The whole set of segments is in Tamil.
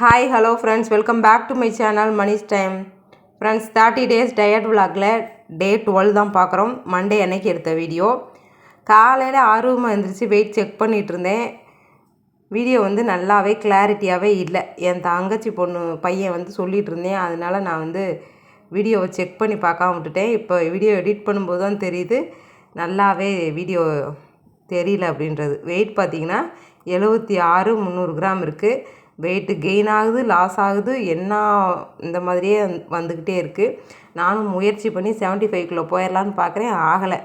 Hi hello friends welcome back to my channel Mani's time friends thirty days diet விளாகில் day twelve தான் பார்க்குறோம். மண்டே அன்னைக்கு எடுத்த வீடியோ காலையில் ஆர்வமாக எழுந்திரிச்சு வெயிட் செக் பண்ணிகிட்டு இருந்தேன். வீடியோ வந்து நல்லாவே கிளாரிட்டியாகவே இல்லை. என் தங்கச்சி பொண்ணு பையன் வந்து சொல்லிகிட்டு இருந்தேன். அதனால நான் வந்து வீடியோவை செக் பண்ணி பார்க்காம விட்டுட்டேன். இப்போ வீடியோ எடிட் பண்ணும்போது தான் தெரியுது. நல்லாவே வீடியோ தெரியல அப்படின்றது. வெயிட் பார்த்தீங்கன்னா எழுபத்தி ஆறு முந்நூறு கிராம் இருக்குது வெயிட்டு கெயின் ஆகுது லாஸ் ஆகுது என்ன இந்த மாதிரியே வந்துக்கிட்டே இருக்குது நானும் முயற்சி பண்ணி செவன்ட்டி ஃபைவ்க்குள்ளே போயிடலான்னு பார்க்குறேன் ஆகலை.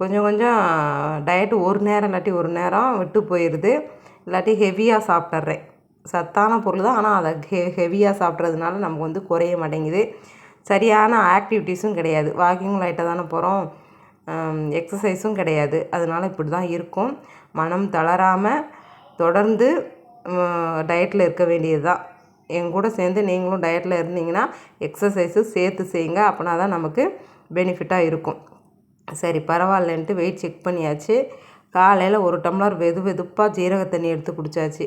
கொஞ்சம் கொஞ்சம் டயட்டு ஒரு நேரம் இல்லாட்டி ஒரு நேரம் விட்டு போயிடுது இல்லாட்டி ஹெவியாக சாப்பிட்றேன் சத்தான பொருள் தான் ஆனால் அதை ஹெ ஹெவியாக சாப்பிட்றதுனால நமக்கு வந்து குறைய மாட்டேங்குது. சரியான ஆக்டிவிட்டீஸும் கிடையாது. வாக்கிங் லைட்டாக தானே போகிறோம் எக்ஸசைஸும் கிடையாது. அதனால் இப்படி தான் இருக்கும். மனம் தளராமல் தொடர்ந்து டயட்டில் இருக்க வேண்டியது தான் என் கூட சேர்ந்து நீங்களும் டயட்டில் இருந்தீங்கன்னா எக்ஸசைஸு சேர்த்து செய்யுங்க. அப்படின்னா தான் நமக்கு பெனிஃபிட்டாக இருக்கும். சரி பரவாயில்லன்ட்டு வெயிட் செக் பண்ணியாச்சு. காலையில் ஒரு டம்ளர் வெது வெதுப்பாக ஜீரக தண்ணி எடுத்து குடித்தாச்சு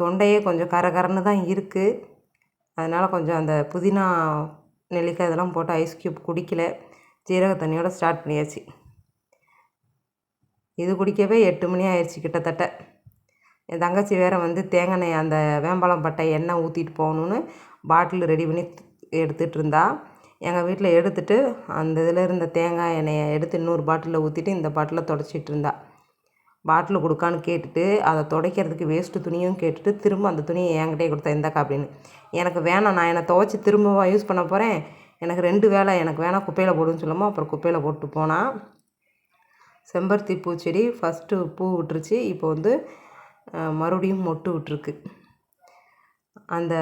தொண்டையே கொஞ்சம் கரகரன்னு தான் இருக்குது அதனால் கொஞ்சம் அந்த புதினா நெல்லிக்காய் இதெல்லாம் போட்டு ஐஸ் க்யூப் குடிக்கல. ஜீரக தண்ணியோட ஸ்டார்ட் பண்ணியாச்சு. இது குடிக்கவே எட்டு மணி ஆயிடுச்சு கிட்டத்தட்ட. என் தங்கச்சி வேறு வந்து தேங்காய் அந்த வேம்பலம் பட்டை எண்ணெய் ஊற்றிட்டு போகணுன்னு பாட்டில் ரெடி பண்ணி எடுத்துகிட்டு இருந்தா. எங்கள் வீட்டில் எடுத்துட்டு அந்த இதில் இருந்த தேங்காய் எண்ணெயை எடுத்து இன்னொரு பாட்டிலில் ஊற்றிட்டு இந்த பாட்டிலில் தொடச்சிட்டு இருந்தா. பாட்டில் கொடுக்கான்னு கேட்டுட்டு அதை துடைக்கிறதுக்கு வேஸ்ட்டு துணியும் கேட்டுட்டு திரும்ப அந்த துணியை என்கிட்டே கொடுத்தா இந்தாக்கா அப்படின்னு. எனக்கு வேணாம் நான் என்னை துவைச்சி திரும்பவா யூஸ் பண்ண போகிறேன் எனக்கு ரெண்டு வேலை எனக்கு வேணாம் குப்பையில் போடுன்னு சொல்லாமல் அப்புறம் குப்பையில் போட்டு போனால் செம்பருத்தி பூச்செடி ஃபஸ்ட்டு பூ விட்டுருச்சு இப்போ வந்து மறுபடியும் மொட்டு விட்டுருக்கு. அந்த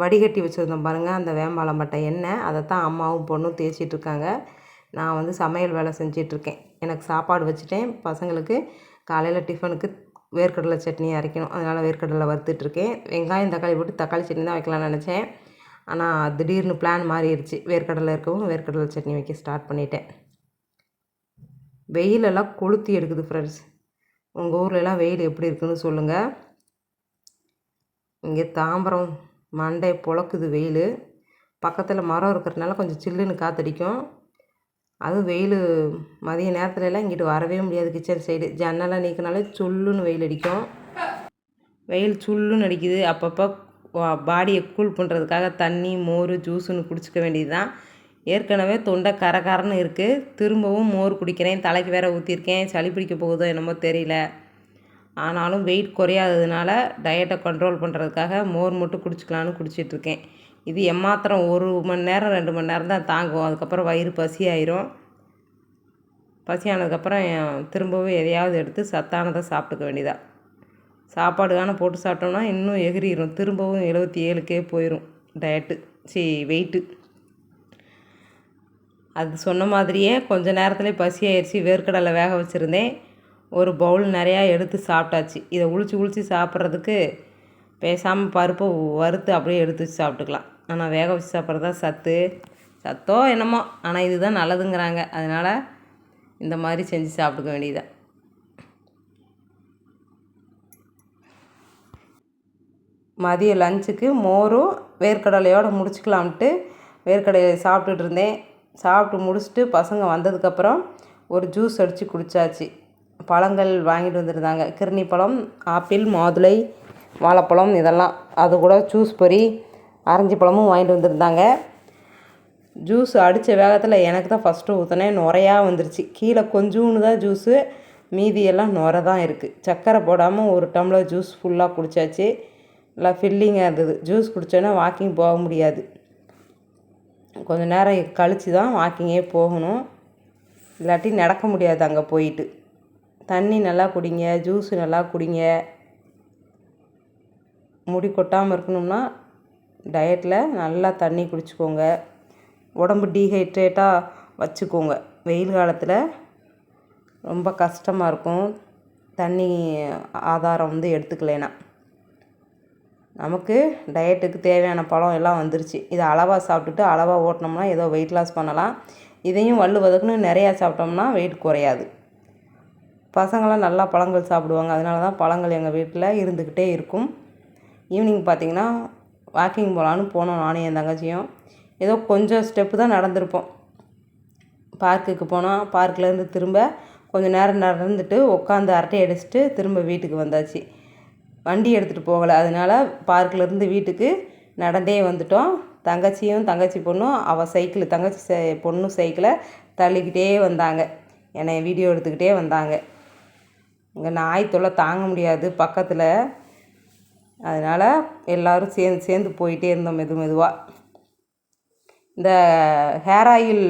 வடிகட்டி வச்சுருந்தோம் பாருங்கள் அந்த வேம்பாலம் பட்டை எண்ணெய் அதை தான் அம்மாவும் பொண்ணும் தேய்ச்சிட்டு இருக்காங்க. நான் வந்து சமையல் வேலை செஞ்சிட்ருக்கேன் எனக்கு சாப்பாடு வச்சுட்டேன். பசங்களுக்கு காலையில் டிஃபனுக்கு வேர்க்கடலை சட்னி அரைக்கணும். அதனால் வேர்க்கடலை வறுத்துட்ருக்கேன் வெங்காயம் தக்காளி போட்டு தக்காளி சட்னி தான் வைக்கலாம்னு நினச்சேன். ஆனால் திடீர்னு பிளான் மாறிடுச்சு. வேர்க்கடலை இருக்கவும் வேர்க்கடலை சட்னி வைக்க ஸ்டார்ட் பண்ணிட்டேன். வெயிலெல்லாம் கொளுத்தி எடுக்குது ஃப்ரெண்ட்ஸ் உங்கள் ஊர்லலாம் வெயில் எப்படி இருக்குன்னு சொல்லுங்கள் இங்கே தாம்பரம் மண்டை புழக்குது வெயில். பக்கத்தில் மரம் இருக்கிறதுனால கொஞ்சம் சில்லுன்னு காற்றடிக்கும் அதுவும் வெயில் மதிய நேரத்துலலாம் இங்கிட்டு வரவே முடியாது கிச்சன் சைடு. ஜன்னலாம் நீக்கினாலே சுல்லுன்னு வெயில் அடிக்கும். வெயில் சுல்லுன்னு அடிக்குது. அப்பப்போ பாடியை கூல் பண்ணுறதுக்காக தண்ணி மோர் ஜூஸுன்னு குடிச்சிக்க வேண்டியது தான் ஏற்கனவே தொண்டை கரகரன்னு இருக்குது திரும்பவும் மோர் குடிக்கிறேன். தலைக்கு வேற ஊற்றிருக்கேன் சளி பிடிக்க போகுதோ என்னமோ தெரியல. ஆனாலும் வெயிட் குறையாததுனால டயட்டை கண்ட்ரோல் பண்ணுறதுக்காக மோர் மட்டும் குடிச்சிக்கலான்னு குடிச்சிட்ருக்கேன் இது எம்மாத்திரம் ஒரு மணி நேரம் ரெண்டு மணி நேரம் தான் தாங்கும். அதுக்கப்புறம் வயிறு பசி ஆயிரும். பசியானதுக்கப்புறம் திரும்பவும் எதையாவது எடுத்து சத்தானதை சாப்பிட்டுக்க வேண்டியதாக சாப்பாடு போட்டு சாப்பிட்டோம்னா இன்னும் எகிரிடும் திரும்பவும் எழுபத்தி ஏழுக்கே போயிடும் டயட்டு சி வெயிட்டு அது சொன்ன மாதிரியே கொஞ்ச நேரத்துலேயே பசி ஆயிடுச்சு வேர்க்கடலை வேக வச்சுருந்தேன். ஒரு பவுல் நிறையா எடுத்து சாப்பிட்டாச்சு. இதை உளிச்சு உளிச்சு சாப்பிட்றதுக்கு பேசாமல் பருப்பை வறுத்து அப்படியே எடுத்து வச்சு சாப்பிட்டுக்கலாம். ஆனால் வேக வச்சு சாப்பிட்றது தான் சத்து. சத்தோ என்னமோ. ஆனால் இதுதான் நல்லதுங்கிறாங்க. அதனால் இந்த மாதிரி செஞ்சு சாப்பிட்டுக்க வேண்டியதான் மதியம் லஞ்சுக்கு மோரும் வேர்க்கடலையோடு முடிச்சுக்கலாம்ட்டு வேர்க்கடலையை சாப்பிட்டுட்டு இருந்தேன். சாப்பிட்டு முடிச்சுட்டு பசங்க வந்ததுக்கப்புறம் ஒரு ஜூஸ் அடித்து குடித்தாச்சு பழங்கள் வாங்கிட்டு வந்திருந்தாங்க. கிருணி பழம் ஆப்பிள் மாதுளை வாழைப்பழம் இதெல்லாம். அது கூட ஜூஸ் பொரி ஆரஞ்சு பழமும் வாங்கிட்டு வந்திருந்தாங்க. ஜூஸ் அடித்த வேகத்தில் எனக்கு தான் ஃபஸ்ட்டு ஊற்றினேன் நுரையா வந்துருச்சு. கீழே கொஞ்சோன்னு தான் ஜூஸு மீதி எல்லாம் நுரை தான் இருக்குது சர்க்கரை போடாமல் ஒரு டம்ளர் ஜூஸ் ஃபுல்லாக குடித்தாச்சு நல்லா ஃபில்லிங்காக இருந்தது. ஜூஸ் குடித்தோன்னா வாக்கிங் போக முடியாது. கொஞ்சம் நேரம் கழித்து தான் வாக்கிங்கே போகணும். இல்லாட்டி நடக்க முடியாது அங்கே போயிட்டு. தண்ணி நல்லா குடிங்க ஜூஸு நல்லா குடிங்க. முடி கொட்டாமல் இருக்கணும்னா டயட்டில் நல்லா தண்ணி குடிச்சுக்கோங்க. உடம்பு டீஹைட்ரேட்டாக வச்சுக்கோங்க. வெயில் காலத்தில் ரொம்ப கஷ்டமாக இருக்கும். தண்ணி ஆதாரம் வந்து எடுத்துக்கலைன்னா. நமக்கு டயட்டுக்கு தேவையான பழம் எல்லாம் வந்துருச்சு. இதை அளவாக சாப்பிட்டுட்டு அளவாக ஓட்டினோம்னா ஏதோ வெயிட் லாஸ் பண்ணலாம். இதையும் வள்ளு வதக்குன்னு நிறையா சாப்பிட்டோம்னா வெயிட் குறையாது. பசங்களாம் நல்லா பழங்கள் சாப்பிடுவாங்க. அதனால தான் பழங்கள் எங்கள் வீட்டில் இருந்துக்கிட்டே இருக்கும். ஈவினிங் பார்த்தீங்கன்னா வாக்கிங் போகலான்னு போனோம் நானும் என் தங்கச்சியும். ஏதோ கொஞ்சம் ஸ்டெப்பு தான் நடந்திருப்போம். பார்க்குக்கு போனோம் பார்க்லேருந்து திரும்ப கொஞ்சம் நேரம் நடந்துட்டு உட்காந்து அரட்டை அடிச்சுட்டு திரும்ப வீட்டுக்கு வந்தாச்சு. வண்டி எடுத்துகிட்டு போகலை. அதனால் பார்க்கிலேருந்து வீட்டுக்கு நடந்தே வந்துட்டோம். தங்கச்சியும் தங்கச்சி பொண்ணும் அவள் சைக்கிள் தங்கச்சி சை பொண்ணும் சைக்கிளை தள்ளிக்கிட்டே வந்தாங்க. என்னை வீடியோ எடுத்துக்கிட்டே வந்தாங்க. இங்கே நாய் தொல்லை தாங்க முடியாது பக்கத்தில். அதனால் எல்லோரும் சேர்ந்து சேர்ந்து போயிட்டே இருந்தோம் மெது மெதுவாக இந்த ஹேர் ஆயில்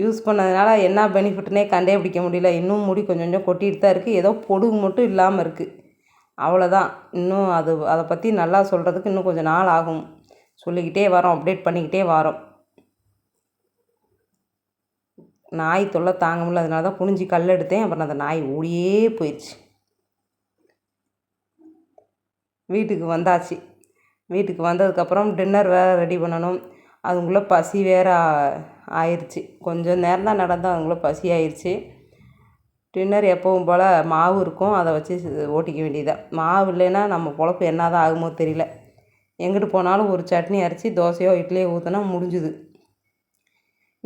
யூஸ் பண்ணதுனால என்ன பெனிஃபிட்னே கண்டே பிடிக்க முடியல. இன்னும் முடி கொஞ்சம் கொஞ்சம் கொட்டிகிட்டு தான் இருக்குது ஏதோ பொடுகு மட்டும் இல்லாமல் இருக்குது அவ்வளோதான் இன்னும் அது அதை பற்றி நல்லா சொல்கிறதுக்கு இன்னும் கொஞ்சம் நாள் ஆகும். சொல்லிக்கிட்டே வரோம் அப்டேட் பண்ணிக்கிட்டே வரோம். நாய் தொல்லை தாங்க முடியல. அதனால தான் குனிஞ்சி கல் எடுத்தேன். அப்புறம் அந்த நாய் ஓடியே போயிடுச்சு வீட்டுக்கு வந்தாச்சு. வீட்டுக்கு வந்ததுக்கப்புறம் டின்னர் வேறு ரெடி பண்ணணும். அதுக்குள்ளே பசி வேறு ஆயிடுச்சு கொஞ்சம் நேரம் தான் நடந்தால் அதுக்குள்ளே பசி ஆயிடுச்சு டின்னர் எப்பவும் போல் மாவு இருக்கும். அதை வச்சு ஓட்டிக்க வேண்டியதான் மாவு இல்லைன்னா நம்ம பொழப்பு என்ன தான் ஆகுமோ தெரியல. எங்கிட்டு போனாலும் ஒரு சட்னி அரைச்சி தோசையோ இட்லியோ ஊற்றினா முடிஞ்சுது.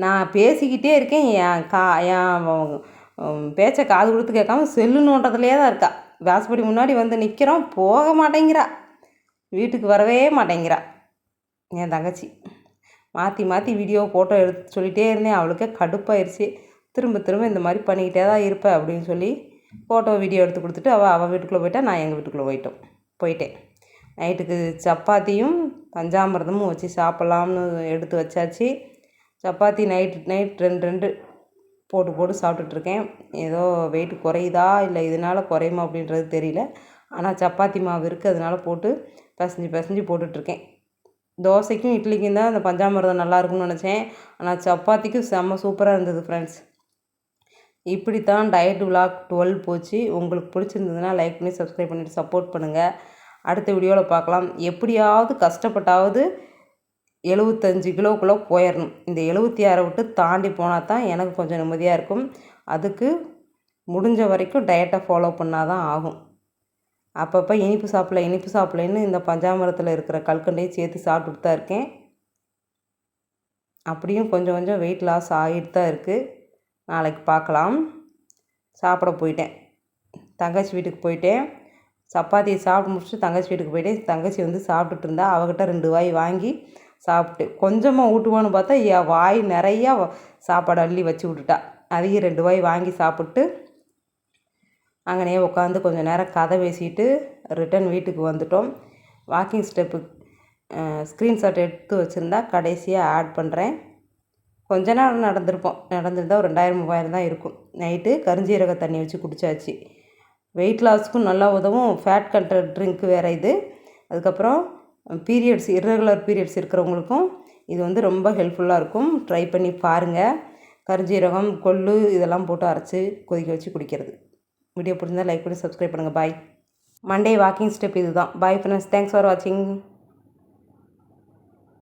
நான் பேசிக்கிட்டே இருக்கேன். என் கா என் பேச்சை காது கொடுத்து கேட்காம செல்லு நோட்டத்துலேயே தான் இருக்கா. வாசப்படி முன்னாடி வந்து நிற்கிறோம் போக மாட்டேங்கிறா. வீட்டுக்கு வரவே மாட்டேங்கிறா. என் தங்கச்சி. மாற்றி மாற்றி வீடியோ ஃபோட்டோ எடுத்து சொல்லிகிட்டே இருந்தேன். அவளுக்கே கடுப்பாயிருச்சு. திரும்ப திரும்ப இந்த மாதிரி பண்ணிக்கிட்டே தான் இருப்பேன் அப்படின்னு சொல்லி ஃபோட்டோ வீடியோ எடுத்து கொடுத்துட்டு அவள் அவள் வீட்டுக்குள்ளே போயிட்டா நான் எங்கள் வீட்டுக்குள்ளே போயிட்டோம். போயிட்டேன். நைட்டுக்கு சப்பாத்தியும் பஞ்சாமிரதமும் வச்சு சாப்பிட்லாம்னு எடுத்து வச்சாச்சு. சப்பாத்தி நைட் நைட் ரெண்டு ரெண்டு போட்டு போட்டு சாப்பிட்டுட்ருக்கேன் ஏதோ வெயிட் குறையுதா இல்லை இதனால் குறையுமா அப்படின்றது தெரியல. ஆனால் சப்பாத்தி மாவு இருக்குது அதனால் போட்டு பசஞ்சு பசஞ்சு போட்டுட்ருக்கேன் தோசைக்கும் இட்லிக்கும் தான் அந்த பஞ்சாமிரதம் நல்லா இருக்கும்னு நினச்சேன். ஆனால் சப்பாத்திக்கும் செம்ம சூப்பராக இருந்தது ஃப்ரெண்ட்ஸ் இப்படி தான் டயட் விலாக் டுவெல் போச்சு. உங்களுக்கு பிடிச்சிருந்ததுன்னா லைக் பண்ணி சப்ஸ்கிரைப் பண்ணிவிட்டு சப்போர்ட் பண்ணுங்கள் அடுத்த வீடியோவில் பார்க்கலாம். எப்படியாவது கஷ்டப்பட்டாவது எழுபத்தஞ்சி கிலோக்குள்ளே போயிடணும் இந்த எழுபத்தி ஆறை விட்டு தாண்டி போனால் தான் எனக்கு கொஞ்சம் நிம்மதியாக இருக்கும். அதுக்கு முடிஞ்ச வரைக்கும் டயட்டை ஃபாலோ பண்ணால் தான் ஆகும். அப்பப்போ இனிப்பு சாப்பிடல இனிப்பு சாப்பிடலன்னு இந்த பஞ்சாமரத்தில் இருக்கிற கல்கண்டையும் சேர்த்து சாப்பிட்டுட்டு தான் இருக்கேன். அப்படியும் கொஞ்சம் கொஞ்சம் வெயிட் லாஸ் ஆகிட்டு தான் இருக்குது நாளைக்கு பார்க்கலாம். சாப்பிட போயிட்டேன். தங்கச்சி வீட்டுக்கு போயிட்டேன். சப்பாத்தியை சாப்பிட்டு முடிச்சுட்டு தங்கச்சி வீட்டுக்கு போயிட்டேன். தங்கச்சி வந்து சாப்பிட்டுட்டு இருந்தா அவகிட்ட ரெண்டு வாய் வாங்கி சாப்பிட்டு கொஞ்சமாக ஊட்டுவான்னு பார்த்தா என் வாய் நிறையா சாப்பாடு அள்ளி வச்சு விட்டுட்டா. அதையும் ரெண்டு வாய் வாங்கி சாப்பிட்டு அங்கனே உட்காந்து கொஞ்சம் நேரம் கதை பேசிட்டு ரிட்டன் வீட்டுக்கு வந்துட்டோம். வாக்கிங் ஸ்டெப்பு ஸ்க்ரீன்ஷாட் எடுத்து வச்சுருந்தா கடைசியாக ஆட் பண்ணுறேன் கொஞ்ச நேரம் நடந்திருப்போம். நடந்திருந்தால் ஒரு ரெண்டாயிரம் மூவாயிரம் தான் இருக்கும். நைட்டு கருஞ்சீரக தண்ணி வச்சு குடித்தாச்சு வெயிட் லாஸ்க்கும் நல்லா உதவும். ஃபேட் கண்ட்ரோல் ட்ரிங்க்கு வேறு இது. அதுக்கப்புறம் பீரியட்ஸ் இர்ரெகுலர் பீரியட்ஸ் இருக்கிறவங்களுக்கும் இது வந்து ரொம்ப ஹெல்ப்ஃபுல்லாக இருக்கும். ட்ரை பண்ணி பாருங்கள் கருஞ்சீரகம் கொள்ளு இதெல்லாம் போட்டு அரைச்சி கொதிக்க வச்சு குடிக்கிறது. வீடியோ பிடிச்சிருந்தால் லைக் பண்ணி சப்ஸ்கிரைப் பண்ணுங்கள் பாய் மண்டே வாக்கிங் ஸ்டெப் இது தான் பாய் ஃப்ரெண்ட்ஸ் தேங்க்ஸ் ஃபார் வாட்சிங்